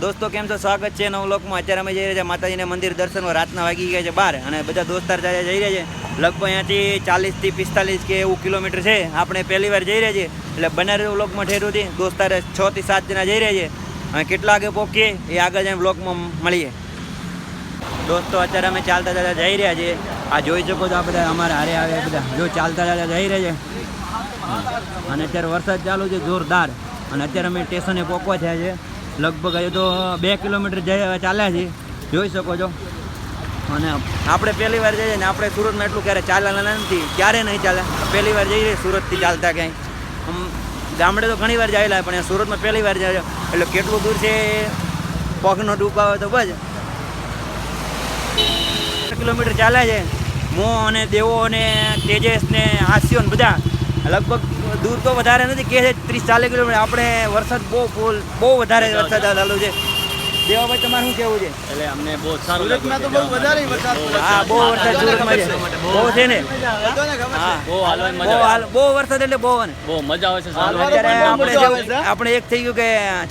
દોસ્તો, કેમ છો? સ્વાગત છે નવ લોકમાં. અત્યારે અમે જઈ રહ્યા છે માતાજીના મંદિર દર્શનમાં. રાતના વાગી ગયા છે બાર અને બધા દોસ્તાર જઈ રહ્યા છે, લગભગ અહીંયાથી ચાલીસથી પિસ્તાલીસ કે એવું કિલોમીટર છે. આપણે પહેલી વાર જઈ રહ્યા છીએ. એટલે બનારસ વ્લોગમાં ઠેરુંથી હતી. છથી સાત જણા જઈ રહ્યા છે. અને કેટલા વાગે પહોંચીએ એ આગળ જઈને બ્લોકમાં મળીએ. દોસ્તો, અત્યારે અમે ચાલતા ચાલતા જઈ રહ્યા છીએ. આ જોઈ શકો છો આ બધા અમારા હારે આવે બધા. જો ચાલતા ચાલતા જઈ રહ્યા છે. અને અત્યારે વરસાદ ચાલુ છે, જોરદાર. અને અત્યારે અમે સ્ટેશને પહોંચવા થયા છે. લગભગ હજુ તો બે કિલોમીટર જઈ ચાલ્યા છીએ. જોઈ શકો છો. અને આપણે પહેલી વાર જઈએ ને આપણે સુરતમાં એટલું ક્યારે ચાલેલા નથી. ક્યારે નહીં ચાલે. પહેલી વાર જઈએ સુરતથી ચાલતા ક્યાંય. આમ ગામડે તો ઘણી વાર જાયેલા પણ સુરતમાં પહેલી વાર જાય એટલે કેટલું દૂર છે પગનો ડૂબાવે તો બસ. કિલોમીટર ચાલે છે. મો અને દેવો અને તેજસ ને હાસ્યો ને બધા. લગભગ દૂર તો વધારે નથી કે છે ત્રીસ ચાલીસ કિલોમીટર. આપણે વરસાદ બહુ ફૂલ બહુ વધારે વરસાદ ચાલુ છે. દેવાભાઈ તમારે શું કેવું છે? એટલે અમને બહુ સારું સુરતમાં તો બહુ વધારે વરસાદ હા બહુ વરસાદ સુરતમાં છે બહુ છે ને. હા બહુ હાલવાની મજા બહુ વરસાદ એટલે બહુ ને બહુ મજા આવે છે આપણે. આપણે એક થઈ ગયું કે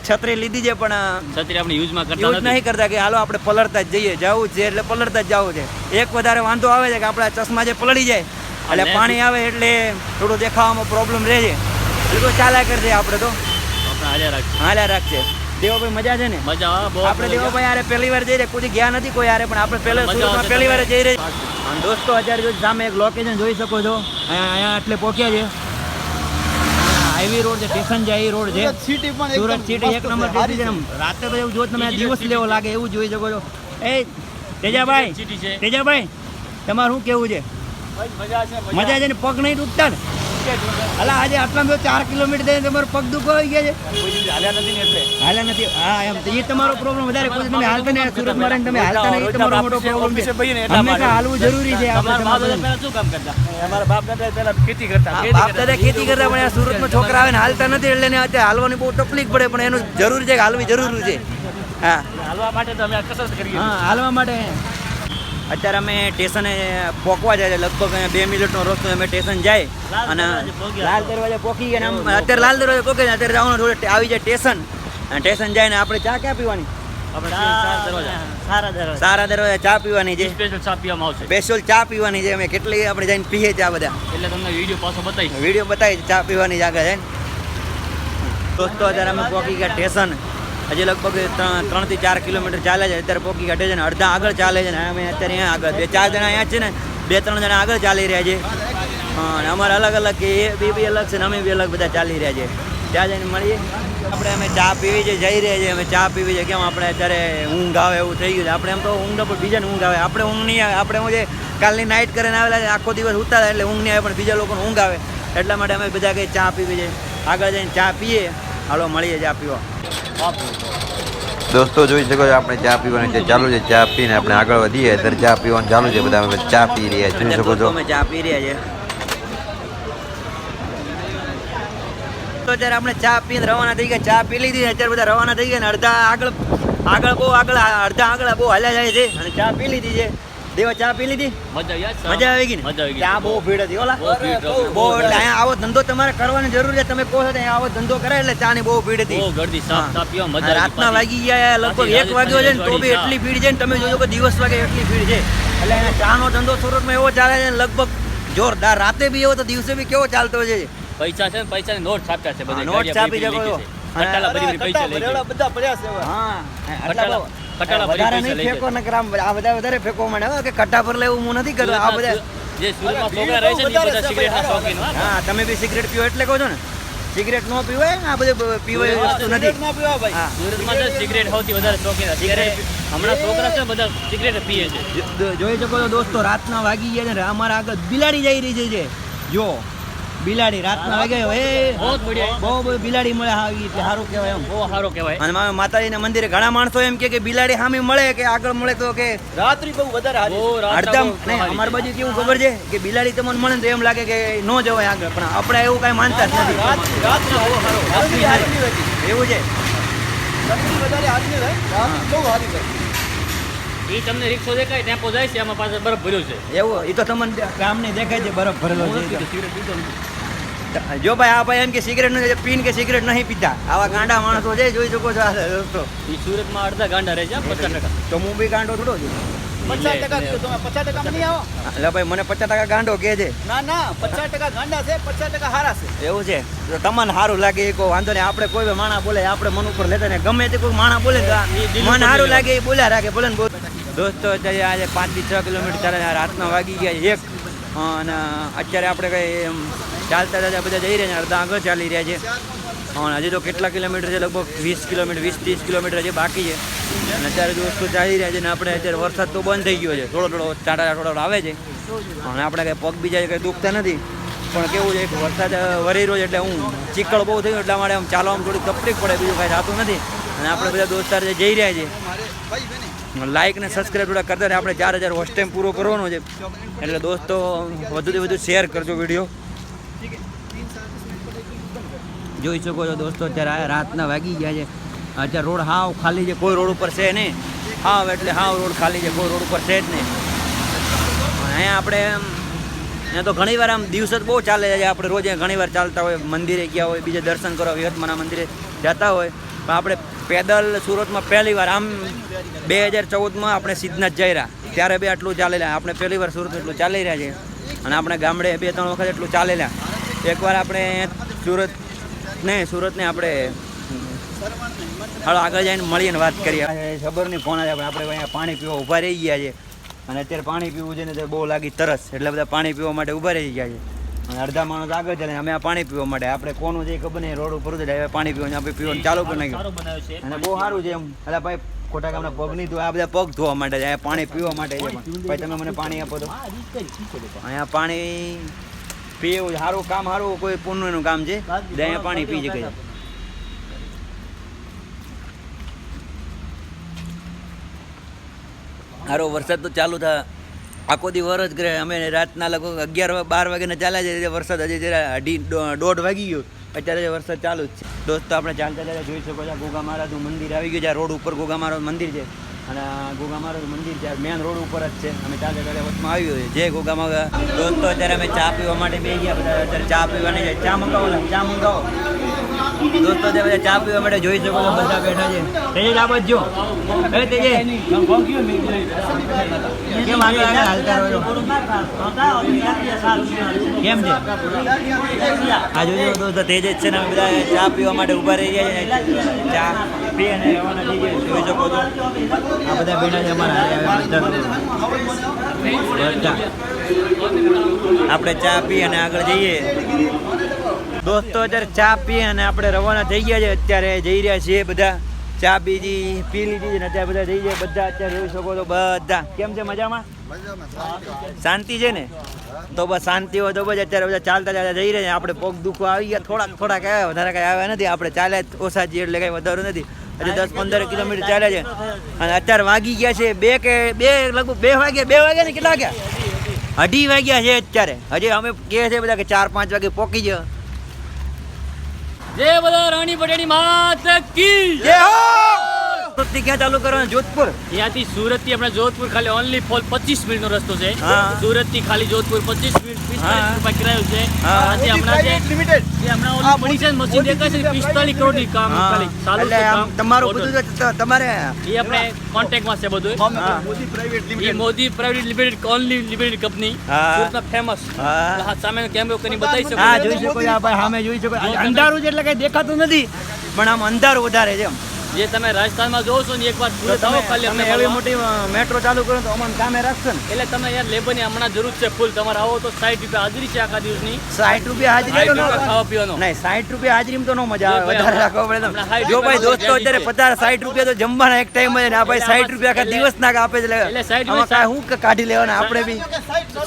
છત્રી લીધી છે પણ છત્રી આપણે યુઝમાં કરતા યુઝ નહીં કરતા કે હાલો આપણે પલળતા જ જઈએ. જવું છે એટલે પલળતા જ જવું છે. એક વધારે વાંધો આવે છે કે આપણા ચશ્મા જે પલળી જાય એટલે પાણી આવે એટલે થોડું દેખાવામાં પ્રોબ્લેમ રહે છે એટલે તો ચાલ્યા કરજે આપણે તો. હાલ્યા રાખજે. દેવાભાઈ મજા છે ને? મજા આપણે દેવાભાઈ યાર પહેલી વાર જઈ રહ્યા કોઈ ગયા નથી કોઈ યારે પણ આપણે પહેલા સુરતમાં પહેલી વાર. જઈ રહ્યા. અને દોસ્તો અત્યારે જો સામે એક લોકેશન જોઈ શકો છો. અહીંયા એટલે પહોંચ્યા છે. હાઈવે રોડ છે સ્ટેશન છે એ રોડ છે. સુરત સિટી પણ સુરત સિટી એક નંબર છે, સિટી છે રાતે તો એવું જો તમે દિવસ લેવો લાગે એવું જોઈ શકો છો. એ તેજાભાઈ સિટી છે. તેજાભાઈ તમારું શું કેવું છે? મજા છે ને પગ નહીં તૂટતા ને? અલા આજે આટલા બધો ચાર કિલોમીટર થઈને તમારો પગ દુખો આવી ગયા છે? હાલ્યા નથી ને એટલે. હાલે નથી? હા એમ. તો એ તમારો પ્રોબ્લેમ વધારે કોઈ તમે હાલતા નહીં. સુરત રહીને તમે હાલતા નહીં. તમારો મોટો પ્રોબ્લેમ છે. હંમેશા હાલવું જરૂરી છે આપણે બાપ દાદા પહેલા શું કામ કરતા? અમારા બાપ દાદા પહેલા ખેતી કરતા બાપ દાદા ખેતી કરતા પણ આ સુરતમાં છોકરા આવે ને હાલતા નથી એટલે એને અત્યારે હાલવાની બહુ તકલીફ પડે પણ એનું જરૂર છે કે હાલવી જરૂરી છે. હા. હાલવા માટે તો અમે કસરત કરીએ. હા હાલવા માટે. અત્યારે અમે સ્ટેશને પોકવા જાય લગભગ બે મિનિટનો રસ્તો અમે સ્ટેશન જાય અને લાલ દરવાજે પોકી ગયા અત્યારે લાલ દરવાજે ને અત્યારે જવાનું થોડે આવી જાય સ્ટેશન. અને સ્ટેશન જાય ને આપણે ચા ક્યાં પીવાની? આપણે સારા દરવાજા. ચા પીવાની છે. સ્પેશિયલ ચા પીવામાં આવશે. સ્પેશિયલ ચા પીવાની છે. અમે કેટલી આપણે જઈને પીએ ચા બધા. એટલે તમને વીડિયો પાછો વીડિયો બતાવી ચા પીવાની આગળ છે. દોસ્તો અત્યારે અમે પહોંચી ગયા સ્ટેશન. હજી લગભગ ત્રણ ત્રણથી ચાર કિલોમીટર ચાલે છે. અત્યારે પોકી ઘટે છે ને અડધા આગળ ચાલે છે ને અમે અત્યારે અહીંયા આગળ બે ચાર જણા અહીંયા છે ને, બે ત્રણ જણા આગળ ચાલી રહ્યા છે. અને અમારે અલગ અલગ કે એ બી બી અલગ છે ને અમે બી અલગ બધા ચાલી રહ્યા છે. ત્યાં જઈને મળીએ. આપણે અમે ચા પીવી છે, જઈ રહ્યા છીએ. અમે ચા પીવી છે. કેમ આપણે અત્યારે ઊંઘ આવે એવું થઈ ગયું છે. આપણે એમ તો ઊંઘ પણ બીજાને ઊંઘ આવે. આપણે ઊંઘ નહીં આવે. આપણે હું જે કાલની નાઇટ કરીને આવેલા છે. આખો દિવસ ઉતારે એટલે ઊંઘ નહીં આવે, પણ બીજા લોકોને ઊંઘ આવે. એટલા માટે અમે બધા કંઈ ચા પીવી છે. આગળ જઈને ચા પીએ. હાલો, મળીએ ચા પીવા. દોસ્તો, જોઈ શકો છો, આપણે ચા પીવાની છે ચાલુ છે, ચા પીને આપણે આગળ વધીએ. ત્યારે ચા પીવાનું ચાલુ છે, બધા અમે ચા પી રહ્યા જોઈ શકો છો. અમે ચા પી રહ્યા છે. તો અત્યારે આપણે ચા પીને રવાના થઈ ગયા, ચા પી લીધી, અત્યારે બધા રવાના થઈ ગયા અડધા આગળ આગળ બહુ આગળ, અડધા આગળ બહુ હાલ્યા જાય છે. અને ચા પી લીધી છે. દેવા ચા પી લીધી? મજા આવી ગઈ ને? મજા આવી ગઈ. ચા બહુ ભીડ હતી ઓલા. બહુ એટલે અહીંયા આવો ધંધો તમારે કરવાની જરૂર છે. તમે કહો છો અહીંયા આવો ધંધો કરે એટલે ચા ની બહુ ભીડ હતી. રાતના વાગી ગયા લગભગ એક વાગ્યો છે ને તો બી એટલી ભીડ છે ને તમે જોજો કે દિવસ વાગે એટલી ભીડ છે. એટલે અહીંયા ચાનો ધંધો સુરતમાં એવો ચાલે છે લગભગ જોરદાર. રાતે બી એવો તો દિવસે બી કેવો ચાલતો છે. પૈસા છે ને પૈસાની નોટ છાપ્યા છે બધે નોટ છાપી શકો છો. ભરી પૈસા લઈ બધા હા વધારે નહીં ફેંકો નકર આમ આ બધા વધારે ફેંકો મને. કે કટ્ટા પર લેવું હું નથી કરતો. આ બધા જે સુરતમાં છોકરા રહે છે ને બધા સિગરેટના શોખીન હા. તમે બી સિગરેટ પીવો એટલે કહો છો ને. સિગરેટ નો પીવાય આ બધું પીવાય વસ્તુ નથી. સુરતમાં સિગરેટ સૌથી વધારે શોખીન. અત્યારે હમણાં છોકરા છે બધા સિગરેટ પીએ છે. જો- જો- જોઈ શકો છો દોસ્તો રાતના વાગી ગયા ને અમારા આગળ બિલાડી જઈ રહી છે જો. બિલાડી રાતના વાગ્યા એ બહુ. બહુ બહુ બિલાડી મળે આવી એટલે સારું કહેવાય એમ. બહુ સારું કહેવાય. અને માતાજીના મંદિરે ઘણા માણસો એમ કે કે બિલાડી સામે મળે કે આગળ મળે તો કે રાત્રિ બહુ વધારે નહીં અમારી બાજુ કેવું ખબર છે કે બિલાડી તમને મળે તો એમ લાગે કે ન જવાય આગળ પણ આપણે એવું કાંઈ માનતા જ નથી. એવું છે. વધારે. રાત્રિ બહુ હારી ઈ તમને રિક્ષો દેખાય ત્યાં છે પાછળ બરફ ભર્યો છે. એવું એ તો તમને ગામને દેખાય છે બરફ ભરેલો છે એ. જો ભાઈ આ ભાઈ એમ કે સિગરેટ નથી પીન કે સિગરેટ નહીં પીતા. આવા ગાંડા માણસો છે જોઈ શકો છો આ દોસ્તો. એ સુરતમાં અડધા ગાંડા રહે છે પચાસ ટકા. તો હું બી ગાંડો થોડો છું. પચાસ ટકા તમે પચાસ ટકા નહીં આવો. એટલે ભાઈ મને પચાસ ટકા ગાંડો કે છે. ના ના પચાસ ટકા ગાંડા છે પચાસ ટકા હારા છે. એવું છે? તો તમને સારું લાગે એ કોઈ વાંધો નહીં આપણે કોઈ માણા બોલે આપણે મન ઉપર લેતા ને ગમે તે કોઈ માણા બોલે મન સારું લાગે એ બોલ્યા રાખે બોલે ને બોલ. દોસ્તો, અત્યારે આજે પાંચથી છ કિલોમીટર ચાલે રાતના વાગી ગયા એક. અને અત્યારે આપણે કઈ ચાલતા ચાલતા બધા જઈ રહ્યા છે. અડધા આગળ ચાલી રહ્યા છે. અને હજી તો કેટલા કિલોમીટર છે? લગભગ વીસ કિલોમીટર, વીસ ત્રીસ કિલોમીટર હજી બાકી છે. અને અત્યારે દોસ્તો ચાલી રહ્યા છે ને આપણે અત્યારે વરસાદ તો બંધ થઈ ગયો છે. થોડો થોડો ચાટા થોડો આવે છે. અને આપણે કંઈ પગ બીજા કંઈ દુખતા નથી. પણ કેવું છે કે વરસાદ વરી રહ્યો છે એટલે હું ચીકળ બહુ થયું એટલા માટે આમ ચાલવામાં થોડી તકલીફ પડે, બીજું કાંઈ થતું નથી. અને આપણે બધા દોસ્તાર જઈ રહ્યા છે. ભાઈ ને સબસ્ક્રાઈબ થોડા કરતા આપણે ચાર હજાર વોચ ટાઈમ પૂરો કરવાનો છે. એટલે દોસ્તો, વધુથી વધુ શેર કરજો વીડિયો જોઈ શકો છો દોસ્તો, અત્યારે રાતના વાગી ગયા છે. અત્યારે રોડ હાવ ખાલી છે, કોઈ રોડ ઉપર છે નહીં. હાવ એટલે હાવ રોડ ખાલી છે, કોઈ રોડ ઉપર છે જ નહીં. અહીંયા આપણે એમ, અહીંયા તો ઘણી વાર આમ દિવસ જ બહુ ચાલે છે. આપણે રોજ ઘણી વાર ચાલતા હોય, મંદિરે ગયા હોય, બીજે દર્શન કરવા, વિહતમાના મંદિરે જતા હોય. પણ આપણે પેદલ સુરતમાં પહેલી વાર આમ બે હજાર ચૌદમાં આપણે સિદ્ધનાથ જઈ રહ્યા. ત્યારે બે આટલું ચાલેલા. આપણે પહેલી વાર સુરત એટલું ચાલી રહ્યા છે અને આપણે ગામડે બે ત્રણ વખત એટલું ચાલેલા. એકવાર આપણે સુરત નહીં સુરતને આપણે હાલો આગળ જઈને મળીને વાત કરીએ. ખબરની ફોન આવે આપણે અહીંયા પાણી પીવા ઊભા રહી ગયા છે. અને અત્યારે પાણી પીવું છે ને તો બહુ લાગી તરસ. એટલે બધા પાણી પીવા માટે ઊભા રહી ગયા છે. અડધા માણસ આગળ ચાલે અમે આ પાણી પીવા માટે. આપણે કોનું છે ખબર નહીં રોડ ઉપર જાય પાણી પીવાનું આપણે પીવાનું ચાલુ કરી નાખ્યું. અને બહુ સારું છે એમ. એટલે ભાઈ ખોટા કામના પગ નહીં ધોવા આ બધા પગ ધોવા માટે જાય. પાણી પીવા માટે ભાઈ તમે મને પાણી આપો તો. અહીંયા પાણી પીવું સારું કામ સારું કોઈ પુણ્યનું કામ છે. અહીંયા પાણી પી શકે છે. સારો વરસાદ તો ચાલુ થાય આખો દી વરસ કરે અમે રાતના લગભગ અગિયાર બાર વાગ્યાના ચાલ્યા એટલે વરસાદ હજી જરા અઢી દોઢ વાગી ગયો. અત્યારે વરસાદ ચાલુ જ છે. દોસ્તો, આપણે ચાલતા ચાલતા જોઈ શકો છો ગોગા મહારાજનું મંદિર આવી ગયું છે. રોડ ઉપર ગોગા મહારાજ મંદિર છે. અને ગોગા મહારાજ મંદિર છે. મેન રોડ ઉપર જ છે. અમે ચાલતા ચાલતા વચમાં આવ્યું છે. જે ગોગા મહારાજ. દોસ્તો, અત્યારે અમે ચા પીવા માટે બે ગયા. બધા અત્યારે ચા પીવાની છે ચા મંગાવો ચા મંગાવો. દોસ્તો તે બધા ચા પીવા માટે જોઈ શકો છો, બધા બેઠા છે. તેજે ચા બાજુ જો. એ તેજે, કેમ આગળ આગળ હાલતા રહ્યો કેમ છે? આ જોજો દોસ્તો, તેજ છે ને બધા ચા પીવા માટે ઊભા રહી ગયા છે. ચા પી અને જોઈ શકો છો. આ બધા બેઠા છે અમારા. આપણે ચા પી અને આગળ જઈએ. દોસ્તો, અત્યારે ચા પી અને આપણે રવાના થઈ ગયા છે. અત્યારે જઈ રહ્યા છીએ બધા. ચા પીધી, પી લીધી ને અત્યારે બધા જઈ ગયા. બધા અત્યારે જોઈ શકો તો બધા. કેમ છે મજામાં? શાંતિ છે ને? તો બસ શાંતિ હોય તો બસ અત્યારે બધા ચાલતા ચાલતા જઈ રહ્યા છે. આપણે પગ દુખવા આવી ગયા. થોડાક થોડાક આવ્યા, વધારે કાંઈ આવ્યા નથી. આપણે ચાલે ઓછા છીએ એટલે કાંઈ વધારે નથી. હજી દસ, પંદર કિલોમીટર ચાલે છે. અને અત્યારે વાગી ગયા છે બે કે, બે, લગભગ બે વાગ્યા બે વાગ્યા ને કેટલા વાગ્યા? અઢી વાગ્યા છે અત્યારે. હજી અમે કહે છે બધા કે ચાર, પાંચ વાગે પોકી જ. જય બધા રાણી પટેલી માત કી. જય હો! સુરતથી ક્યાં ચાલુ કરવાનું? જોધપુર? ત્યાંથી સુરતથી આપણે જોધપુર ખાલી ઓનલી ફોર પચીસ મિનિટ નો રસ્તો છે. સુરતથી સુરતથી ખાલી જોધપુર પચીસ હા. રૂપિયા કિરાયો છે. આજે હમણાં જે લિમિટેડ જે હમણાં ઓલી પડી છે મશીન દેખાય છે પિસ્તાલીસ કરોડ કામ ચાલુ છે કામ. તમારું બધું તમારે એ આપણે કોન્ટેક્ટમાં છે બધું. Modi private limited Modi private limited only limited company. સુરતના ફેમસ હા. સામે કેમેરો કરીને બતાવી શકો. હા જોઈ શકો આ ભાઈ સામે જોઈ શકો. અંધારું છે એટલે કઈ દેખાતું નથી. પણ આમ અંધારું વધારે છે એમ. જે તમે રાજસ્થાનમાં જોવો છો ને એકવાર વાર સુરત આવો ખાલી અમે એવી મોટી મેટ્રો ચાલુ કરો તો અમને કામે રાખશે ને. એટલે તમે યાર લેબરની હમણાં જરૂર છે ફૂલ. તમારે આવો તો સાઠ રૂપિયા હાજરી છે આખા દિવસની. સાઠ રૂપિયા હાજરી ખાવા પીવાનો. નહીં સાઠ રૂપિયા હાજરીમાં તો ન મજા આવે વધારે રાખવા પડે જો ભાઈ દોસ્તો અત્યારે. પચાસ સાઠ રૂપિયા તો જમવાના એક ટાઈમ ને આ ભાઈ સાઠ રૂપિયા આખા દિવસ ના આપે છે એટલે સાઈઠ સાઠ રૂપિયા હું કાઢી લેવાના આપણે બી.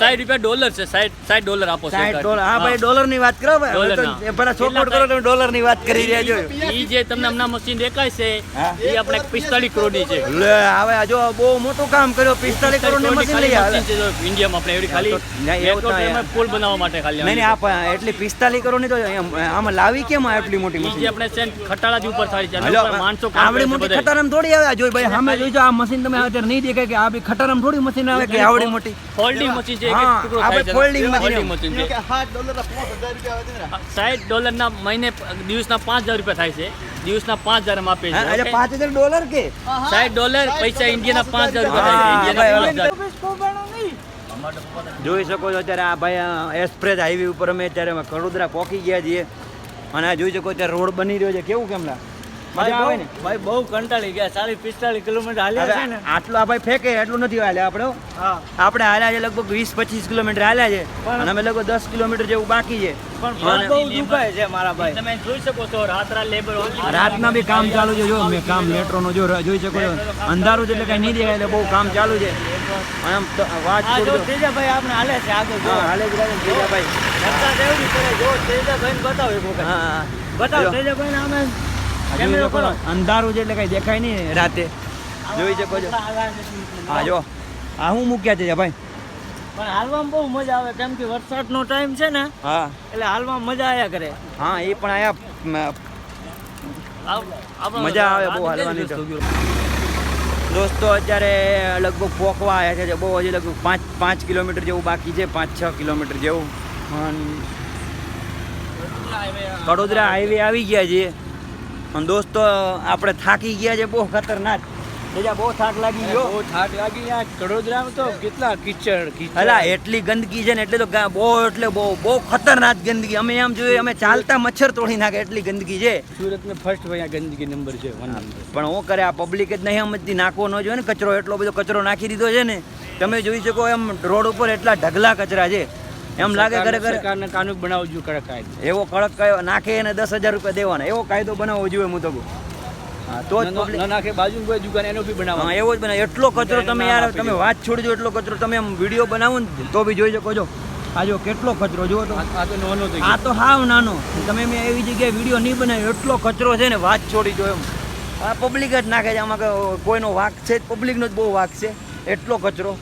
સાઠ રૂપિયા ડોલર છે સાઠ સાઠ ડોલર આપો સાઠ ડોલર. હા ભાઈ ડોલરની વાત કરો ભાઈ. પેલા કરો તમે ડોલરની વાત કરી રહ્યા છો. એ જે તમને હમણાં મશીન દેખાય છે હા. એ આપણે પિસ્તાલીસ કરોડની છે. લે હવે જો બહુ મોટું કામ કર્યો પિસ્તાલીસ કરોડની મશીન લઈ આવે. છે ઇન્ડિયામાં આપણે એવડી ખાલી. પુલ બનાવવા માટે ખાલી નહીં આપ એટલી પિસ્તાલીસ કરોડની તો આમાં લાવી કેમ આ એટલી મોટી મશીન આપણે છે ખટાળા જ ઉપર થાય છે માણસો આવડી મોટી. ખટારામ થોડી આવે જોઈ ભાઈ સામે જોઈજો આ મશીન તમે અત્યારે નહીં દેખાય કે આ બી ખટારામ થોડી મશીન આવે કે આવડી મોટી? ફોલ્ડિંગ મશીન છે આપણે ફોલ્ડિંગ મશીન મશીન છે. કે ડોલર ના પાંચ હજાર રૂપિયા આવે છે ને મહિને દિવસના પાંચ હજાર રૂપિયા થાય છે. દિવસના પાંચ હજાર આપે છે? પાંચ હજાર ડોલર કે? સાહેબ ડોલર પૈસા ઇન્ડિયાના પાંચ હજાર રૂપિયા. જોઈ શકો છો અત્યારે આ ભાઈ એક્સપ્રેસ હાઈવે ઉપર અમે અત્યારે કડોદરા પહોંચી ગયા છીએ. અને આ જોઈ શકો અત્યારે રોડ બની રહ્યો છે. કેવું કેમ લાગે? મજા આવે ને? ભાઈ બહુ કંટાળી ગયા. ચાલીસ પિસ્તાલીસ કિલોમીટર હવે આટલું આ ભાઈ ફેંકે એટલું નથી હાલ્યા આપણે આપણે હાલ્યા છે લગભગ વીસ પચીસ કિલોમીટર હાલ્યા છે. અને અમે લગભગ દસ કિલોમીટર જેવું બાકી છે. અને બહુ દુખાય છે મારા ભાઈ. તમે જોઈ શકો છો રાત રાત લેબર રાતના બી કામ ચાલુ છે જો મેં કામ મેટ્રોનું જો જોઈ શકો છો. અંધારું છે એટલે કઈ નહીં દેખાય એટલે બહુ કામ ચાલુ છે. આમ વાત જો. તેજાભાઈ આપણે હાલે છે આગળ હા, હાલે જ રાખે ને તેજાભાઈ. રસ્તા જેવડી કરે જો તેજાભાઈને બતાવો એક વખત. હા. બતાવો જો. તેજાભાઈને આમે અંધારું છે એટલે કઈ દેખાય નહીં રાતે. જોઈ શકો છો. હા જો. આ હું મૂક્યા છે ભાઈ. પણ હાલવામાં બહુ મજા આવે કેમ કે વરસાદનો ટાઈમ છે ને હા. એટલે હાલમાં મજા આયા કરે. હા એ પણ આયા મજા આવે બહુ હાલવાની દોસ્તો અત્યારે લગભગ પોકવા આવ્યા છે બહુ હજી લગભગ પાંચ પાંચ કિલોમીટર જેવું બાકી છે પાંચ છ કિલોમીટર જેવું. વડોદરા હાઈવે આવી. ગયા છીએ પણ દોસ્તો આપણે થાકી ગયા છે બહુ ખતરનાક. બીજા બહુ થાક લાગી ગયો. બહુ થાક લાગી આ કડોદરામાં તો કેટલા કિચડ અલા એટલી ગંદકી છે ને એટલે તો બહુ એટલે બહુ બહુ ખતરનાક ગંદકી. અમે આમ જોઈએ અમે ચાલતા મચ્છર તોડી નાખે એટલી ગંદકી છે. સુરત ને ફર્સ્ટ ભાઈ ગંદકી નંબર છે પણ હું કરે આ પબ્લિક જ નહીં સમજતી નાખવો ન જોઈએ ને કચરો એટલો બધો કચરો નાખી દીધો છે ને તમે જોઈ શકો એમ રોડ ઉપર એટલા ઢગલા કચરા છે. એમ લાગે ખરેખર સરકારને કાનૂન બનાવવો જોઈએ કડક કાયદો. એવો કડક કાયદો નાખે એને દસ હજાર રૂપિયા દેવાના. એવો કાયદો બનાવવો જોઈએ હું તો તો જ નાખે બાજુ કોઈ દુકાન એનો બી બનાવો એવો જ બનાવે. એટલો કચરો તમે યાર તમે વાત છોડજો એટલો કચરો તમે એમ વીડિયો બનાવો ને તો બી જોઈ શકો છો. આ જો કેટલો કચરો જુઓ તો. આ તો નાનો આ તો હાવ નાનો. તમે મેં એવી જગ્યાએ વીડિયો નહીં બનાવ્યો એટલો કચરો છે ને વાત છોડી દો એમ. આ પબ્લિક જ નાખે છે. આમાં કોઈનો વાક છે? પબ્લિકનો જ બહુ વાક છે. એટલો કચરો.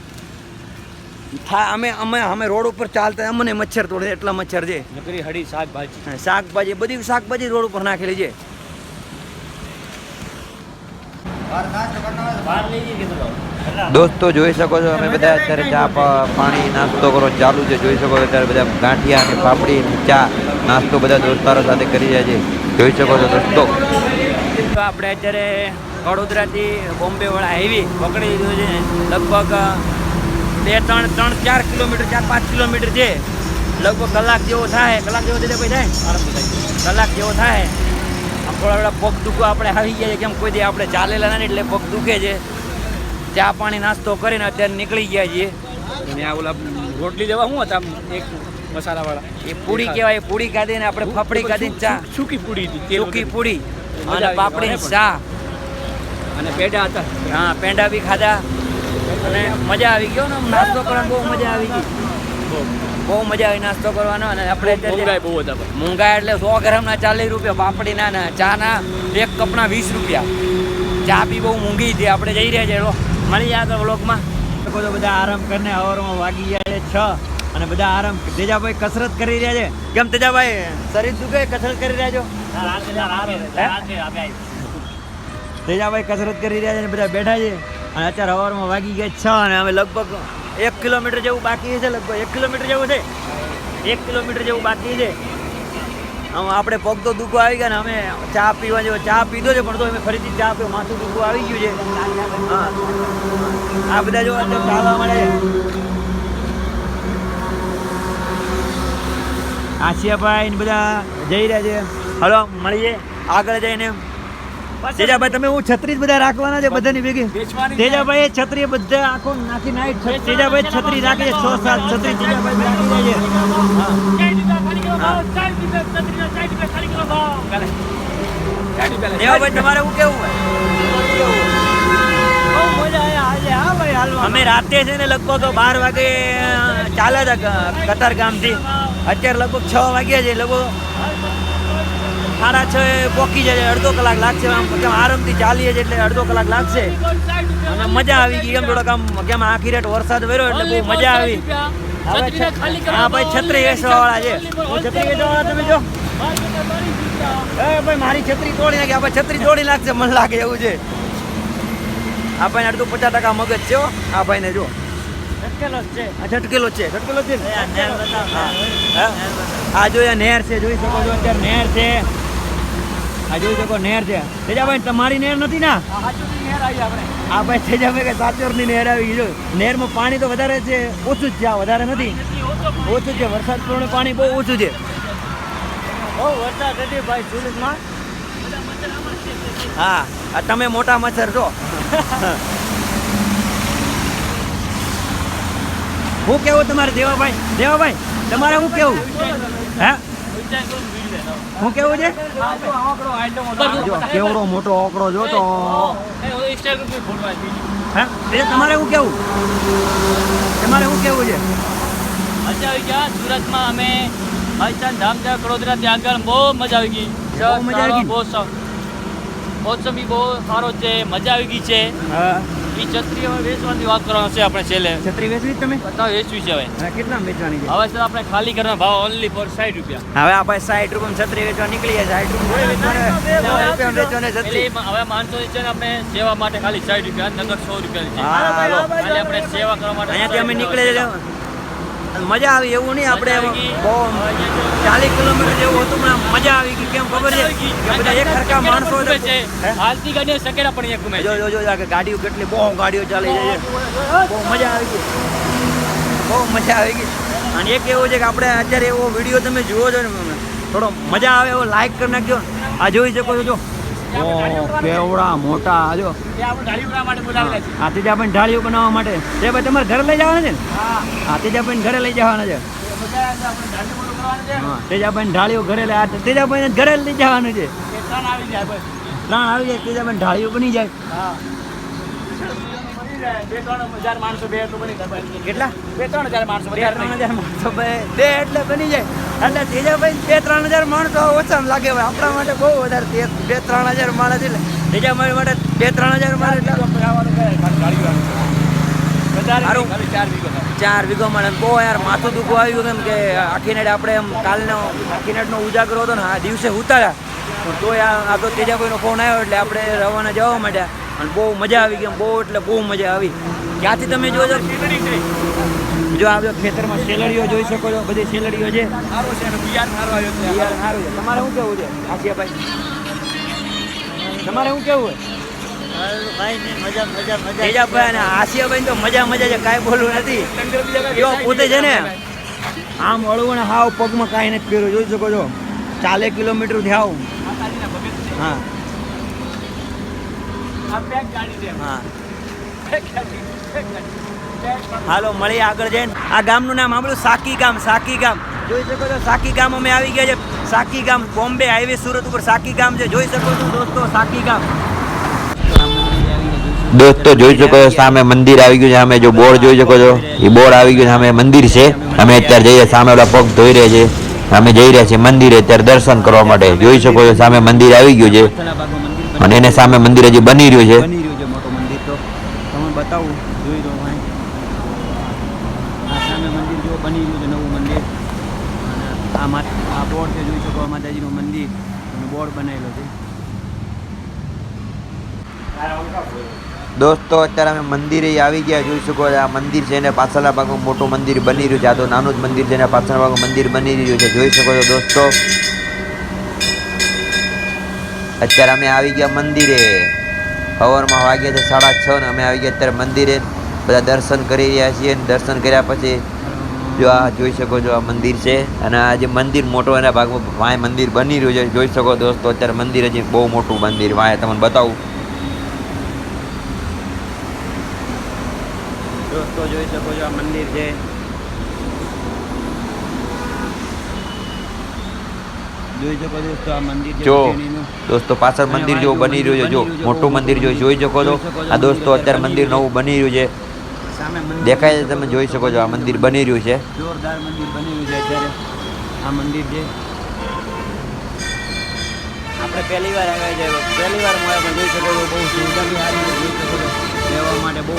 અમે અમે અમે રોડ ઉપર ચાલતા અમને મચ્છર તોડે એટલા મચ્છર છે. નકરી હળી શાકભાજી. શાકભાજી બધી શાકભાજી રોડ ઉપર નાખેલી છે. દોસ્તો જોઈ શકો છો અમે બધા અત્યારે ચા પાણી નાસ્તો કરો ચાલુ છે જોઈ શકો છો અત્યારે બધા ગાંઠિયા અને પાપડી અને ચા નાસ્તો બધા દોસ્તારો સાથે કરી રહ્યા છે. જોઈ શકો છો દોસ્તો. આપણે અત્યારે વડોદરાથી બોમ્બે વાળા આવી પકડી દીધું છે લગભગ બે ત્રણ ત્રણ ચાર કિલોમીટર ચાર પાંચ કિલોમીટર છે. લગભગ કલાક જેવો થાય. કલાક જેવો કોઈ જાય કલાક જેવો થાય. આમ થોડા થોડા પગ દુખો આપણે આવી ગયા છે. કેમ કોઈ દે આપણે ચાલેલા નથી એટલે પગ દુખે છે. ચા પાણી નાસ્તો કરીને અત્યારે નીકળી ગયા છીએ. અને આ ઓલા રોટલી દેવા શું હતા એક મસાલાવાળા? એ પૂરી કહેવાય પૂરી ખાધીને આપણે ફફડી ખાધીને ચા સૂકી પૂરી હતી સૂકી. પૂરી અને પાપડી ચા. અને પેંડા હતા હા પેંડા બી ખાધા અને મજા આવી ગયો ને નાસ્તો કરવાનો? બહુ મજા આવી ગઈ. બહુ મજા આવી નાસ્તો કરવાનો અને આપણે મોંઘાઈ બહુ હતા એટલે સો ગ્રામના ચાલીસ રૂપિયા પાપડીના ને ચાના એક કપના વીસ રૂપિયા. ચા બી બહુ મોંઘી હતી આપણે જઈ રહ્યા છે મળી મળી તો વ્લોગમાં. લોકો તો બધા આરામ કરીને હવારમાં વાગી ગયા છે છ અને બધા આરામ તેજાભાઈ કસરત કરી રહ્યા છે. કેમ તેજાભાઈ? શરીર દુખે કસરત કરી રહ્યા છો? તેજાભાઈ કસરત કરી રહ્યા છે અને બધા બેઠા છે. અને અત્યારે સવારમાં વાગી ગયા છ અને અમે લગભગ એક કિલોમીટર જેવું બાકી છે, લગભગ એક કિલોમીટર જેવું છે. એક કિલોમીટર જેવું બાકી છે. આમ આપણે પગ તો દુખો આવી ગયા ને અમે ચા પીવા જેવો ચા પીધો છે, પણ તો અમે ફરીથી ચા પીવો માથું દુખો આવી ગયું છે. આ બધા જો ચાલવા મળે. આશિયાભાઈ ને બધા જઈ રહ્યા છે. હલો, મળીએ. આગળ જઈને તેજાભાઈ તમે હું છત્રી બધા રાખવાના છે બધાની ભેગી? તેજાભાઈ છત્રી બધા આખો નાખી નાખી તેજાભાઈ છત્રી રાખે છે છ સાત છત્રી તેજાભાઈ રાખી તમારે કેવું અમે રાતે છે ને લગભગ બાર વાગે ચાલ્યા હતા કતાર ગામથી. અત્યારે લગભગ છ વાગ્યા છે લગભગ સાડા છ પોકી જાય અડધો કલાક લાગશે આમ કેમ આરામથી ચાલીએ છીએ એટલે અડધો કલાક લાગશે. અને મજા આવી ગઈ એમ થોડોક આમ કેમ આખી રેટ વરસાદ વર્યો એટલે બહુ મજા આવી. હા ભાઈ છત્રી વેચવા વાળા છે. હું છત્રી વેચવા વાળા તમે જો. ભાઈ મારી છત્રી તોડી નાખી આપણે છત્રી તોડી નાખશે મને લાગે એવું છે. આ ભાઈ અડધું પચાસ ટકા મગજ છે આ આ ભાઈને જો. છટકેલો છે. છટકેલો છે. ને? આ જો આ નહેર છે જોઈ શકો છો અત્યારે નહેર છે. આ જોઈ શકો નહેર છે. તેજાભાઈ તમારી નહેર નથી ના? આ ભાઈ તેજાભાઈ કે સાચોરની નહેર આવી જો નહેરમાં પાણી તો વધારે છે ઓછું જ છે વધારે નથી. ઓછું છે વરસાદ પ્રમાણે પાણી બહુ ઓછું છે. બહુ વરસાદ નથી ભાઈ સુરતમાં. હા આ તમે મોટા મચ્છર છો. હું કેવું તમારે દેવાભાઈ? દેવાભાઈ તમારે હું કેવું? હે? શું કેવું છે? કેવડો મોટો આંકડો જો તો. હે? એ તમારે શું કેવું? તમારે શું કેવું છે? મજા આવી ગયા. સુરતમાં અમે ભાઈચાન ધામજા કડોદરા ત્યાં આગળ બહુ મજા આવી ગઈ. બહુ મજા આવી ગઈ? બહુ મહોત્સવ બી બહુ સારો છે. મજા આવી ગઈ છે. હા. એ છત્રી હવે વેચવાની વાત કરવાનો છે આપણે છેલ્લે. છત્રી વેચવી તમે? વેચવી છે હવે. કેટલા વેચવાની છે? હવે સર આપણે ખાલી કરવાનો ભાવ ઓનલી ફોર સાઠ રૂપિયા. હવે આપણે સાઠ રૂપિયા છત્રી વેચવા નીકળી જાય સાઠ રૂપિયા વેચવાને. છત્રી. હવે માણસો છે ને આપણે સેવા માટે ખાલી સાઠ રૂપિયા નગર સો રૂપિયા આપણે સેવા કરવા માટે અહીંયાથી અમે નીકળે છે મજા આવી એવું નહીં આપણે બહુ ચાલીસ કિલોમીટર જેવું હતું પણ મજા આવી ગઈ. કેમ ખબર છે? કે બધા એક સરખા માણસો હાલતી ગાડીઓ સકેડા પણ એક જો જો જો કે ગાડીઓ કેટલી બહુ ગાડીઓ ચાલી જાય છે. બહુ મજા આવી ગઈ. બહુ મજા આવી ગઈ. અને એક એવું છે કે આપણે અત્યારે એવો વીડિયો તમે જુઓ છો ને થોડો મજા આવે એવો લાઈક કરી નાખજો. આ જોઈ શકો છો જો. કેવડા મોટા જો. આ તેજાભાઈ ઢાળીઓ બનાવવા માટે. તે ભાઈ તમારે ઘરે લઈ જવાના છે ને? હા. તેજાભાઈ ઘરે લઈ જવાના છે. તેજાભાઈ ઢાળીઓ ઘરે તેજાભાઈ ઘરે લઈ જવાનું છે. ત્રણ આવી જાય ત્રણ આવી જાય તેજાભાઈ ઢાળીઓ બની જાય. હા. બે ત્રણ હજાર માણસો બે એટલું બની જાય. કેટલા? બે ત્રણ હજાર માણસો બે ત્રણ હજાર માણસો બે બે એટલે બની જાય. એટલે તેજાભાઈ બે ત્રણ હજાર માણસો ઓછામાં લાગે ભાઈ. આપણા માટે બહુ વધારે બે ત્રણ હજાર માણસ એટલે. તેજાભાઈ માટે બે ત્રણ હજાર માણસ એટલે. ખાવાનું કરે, ખાલી ગાડી વાળું. વધારે સારું. નહીં, ખાલી ચાર વીઘો મળે બહુ યાર માથું દુખવું આવ્યું કેમ કે આખી નાઈટ આપણે એમ કાલનો આખી નાઈટનો ઉજાગરો હતો ને આ દિવસે ઉતાર્યા. તોય આ આ તો તેજાભાઈનો ફોન આવ્યો એટલે આપણે રવાના જવા માંડ્યા. અને બહુ મજા આવી ગઈ બહુ એટલે બહુ મજા આવી. ક્યાંથી તમે જોજો જો આ જો ખેતરમાં શેલડીઓ જોઈ શકો છો બધી શેલડીઓ છે. સારું છે બિયાર સારું છે. યાર તમારે શું કેવું છે આસિયાભાઈ? તમારે શું કેવું અને આશિયાભાઈ તો મજા મજા છે કાંઈ બોલવું નથી. એવા પોતે છે ને. આમ અળવું હાવ પગમાં કાંઈ નથી પહેર્યું. જોઈ શકો છો ચાલે કિલોમીટરથી આવું. માતાજીના ભગત છે. હા. હા. હાલો મળીએ આગળ જઈને. આ ગામનું નામ આપણું સાકી ગામ સાકી ગામ. જોઈ શકો છો સાકી ગામ અમે આવી ગયા છે. સાકી ગામ બોમ્બે હાઈવે સુરત ઉપર સાકી ગામ છે. જોઈ શકો છો દોસ્તો સાકી ગામ. દોસ્તો જોઈ શકો છો સામે મંદિર આવી ગયું છે. અમે જો બોર્ડ જોઈ શકો છો. એ બોર્ડ આવી ગયું છે. સામે મંદિર છે. અમે અત્યારે જઈએ સામે ઓલા પગ ધોઈ રહ્યા છે. અમે જઈ રહ્યા છીએ મંદિરે અત્યારે દર્શન કરવા માટે. જોઈ શકો છો સામે મંદિર આવી ગયું છે. અને એને સામે મંદિર હજી બની રહ્યું છે. બની રહ્યું છે મોટું મંદિર તો. તમે બતાવું જોઈ લો આ સામે મંદિર જો બની રહ્યું છે નવું મંદિર. અને આ આ બોર્ડ છે જોઈ શકો માતાજીનું મંદિર. અને બોર્ડ બનાવેલો છે. દોસ્તો અત્યારે અમે મંદિરે આવી ગયા જોઈ શકો આ મંદિર છે એને પાછળના ભાગમાં મોટું મંદિર બની રહ્યું છે. આ તો નાનું જ મંદિર છે એને પાછળના ભાગમાં મંદિર બની રહ્યું છે. જોઈ શકો છો દોસ્તો. અત્યારે અમે આવી ગયા મંદિરે. સવારમાં વાગ્યા છે સાડા છ ને અમે આવી ગયા અત્યારે મંદિરે. બધા દર્શન કરી રહ્યા છીએ અને દર્શન કર્યા પછી જો આ જોઈ શકો છો આ મંદિર છે. અને આ જે મંદિર મોટો એના ભાગમાં વાંય મંદિર બની રહ્યું છે. જોઈ શકો દોસ્તો અત્યારે મંદિર હજી બહુ મોટું મંદિર. વાંય તમને બતાવું. દોસ્તો જોઈ શકો છો આ મંદિર છે. જોઈ શકો દોસ્તો આ મંદિર જો. દોસ્તો પાછળ મંદિર જેવું બની રહ્યું છે. જો મોટું મંદિર જો જોઈ શકો છો. આ દોસ્તો અત્યારે મંદિર નવું બની રહ્યું છે. દેખાય છે તમે જોઈ શકો છો આ મંદિર બની રહ્યું છે. જોરદાર મંદિર બની રહ્યું છે અત્યારે. આ મંદિર છે આપણે પહેલી વાર આવ્યા છે. પહેલી વાર મળ્યા પણ જોઈ શકો છો. બહુ છે. જોઈ શકો છો. રહેવા માટે બહુ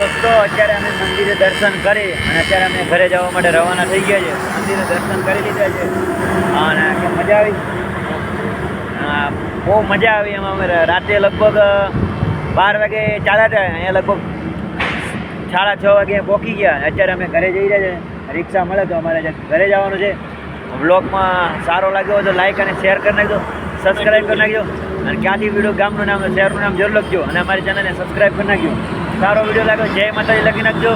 દોસ્તો અત્યારે અમે મંદિરે દર્શન કરી અને અત્યારે અમે ઘરે જવા માટે રવાના થઈ ગયા છે. મંદિરે દર્શન કરી લીધા છે. અને મજા આવી. બહુ મજા આવી એમાં અમે રાતે લગભગ બાર વાગે ચાલ્યા હતા. અહીંયા લગભગ સાડા છ વાગે પહોંચી ગયા. અત્યારે અમે ઘરે જઈ રહ્યા છે. રિક્ષા મળે તો અમારે ઘરે જવાનું છે. બ્લોગમાં સારો લાગ્યો હોય તો લાઈક અને શેર કરી નાખજો. સબસ્ક્રાઈબ કરી નાખજો. અને ક્યાંથી વીડિયો ગામનું નામ શહેરનું નામ જરૂર લખજો. અને અમારી ચેનલને સબસ્ક્રાઈબ કરી નાખજો. સારો વીડિયો લાગ્યો. જય માતાજી લખી નાખજો.